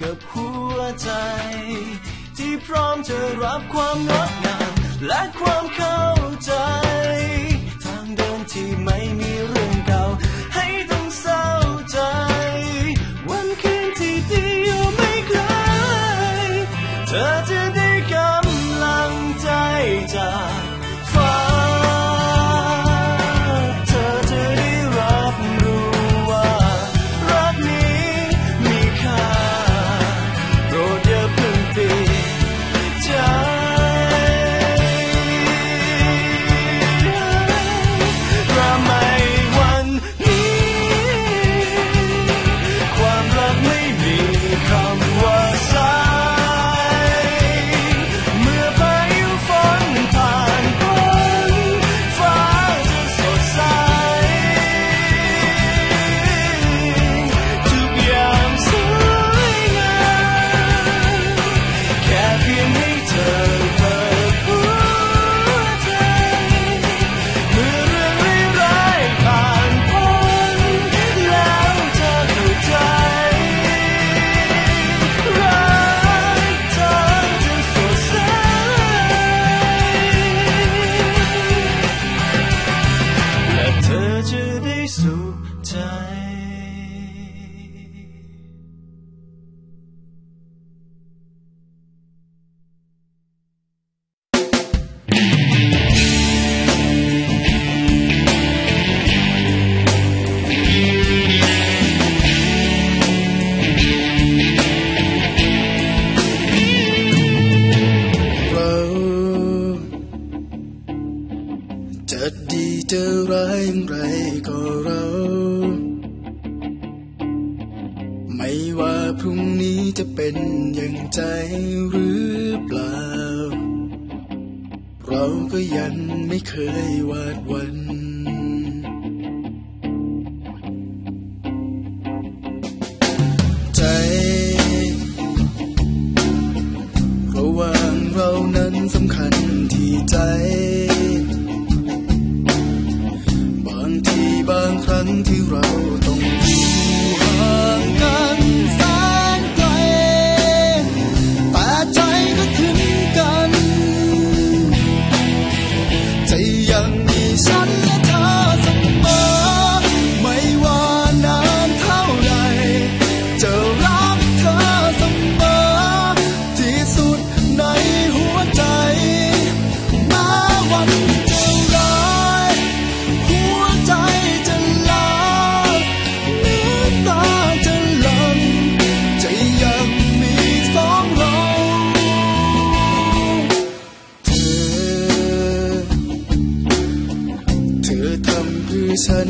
กับหัวใจ ที่พร้อมจะรับความงดงามและความเข้าใจ ทางเดินที่ไม่มีเรื่อง ร้ายไรก็เรา ไม่ว่าพรุ่งนี้จะเป็นอย่างใจหรือเปล่า เราก็ยังไม่เคยวาดวัน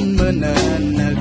menahan